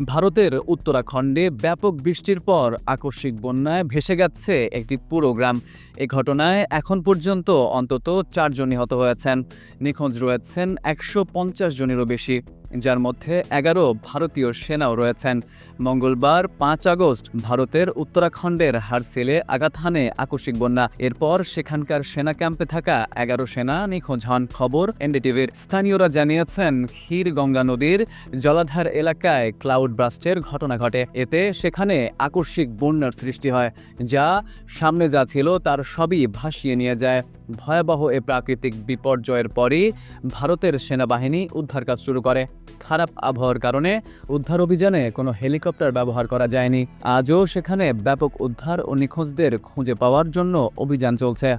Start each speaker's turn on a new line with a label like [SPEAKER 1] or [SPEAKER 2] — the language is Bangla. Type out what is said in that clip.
[SPEAKER 1] ভারতের উত্তরাখণ্ডে ব্যাপক বৃষ্টির পর আকস্মিক বন্যায় ভেসে গেছে একটি পুরো গ্রাম। এ ঘটনায় এখন পর্যন্ত অন্তত চারজন নিহত হয়েছেন। নিখোঁজ রয়েছেন একশো পঞ্চাশ জনেরও বেশি। যার মধ্যে এগারো ভারতীয় সেনাও রয়েছেন। মঙ্গলবার পাঁচ আগস্ট ভারতের উত্তরাখণ্ডের হারসেলে হানে আকস্মিক বন্যা। এরপর সেখানকার সেনা ক্যাম্পে থাকা এগারো সেনা নিখোঁজ হন। খবর এনডিটিভির। স্থানীয়রা জানিয়েছেন ক্ষীর গঙ্গা নদীর জলাধার এলাকায় ক্লাউড ব্রাস্টের ঘটনা ঘটে। এতে সেখানে আকস্মিক বন্যার সৃষ্টি হয়, যা সামনে যা ছিল তার সবই ভাসিয়ে নিয়ে যায়। ভয়াবহ এ প্রাকৃতিক বিপর্যয়ের পরই ভারতের সেনাবাহিনী উদ্ধার কাজ শুরু করে। খারাপ আবহাওয়ার কারণে উদ্ধার অভিযানে কোনো হেলিকপ্টার ব্যবহার করা যায়নি। আজও সেখানে ব্যাপক উদ্ধার ও নিখোঁজদের খুঁজে পাওয়ার জন্য অভিযান চলছে।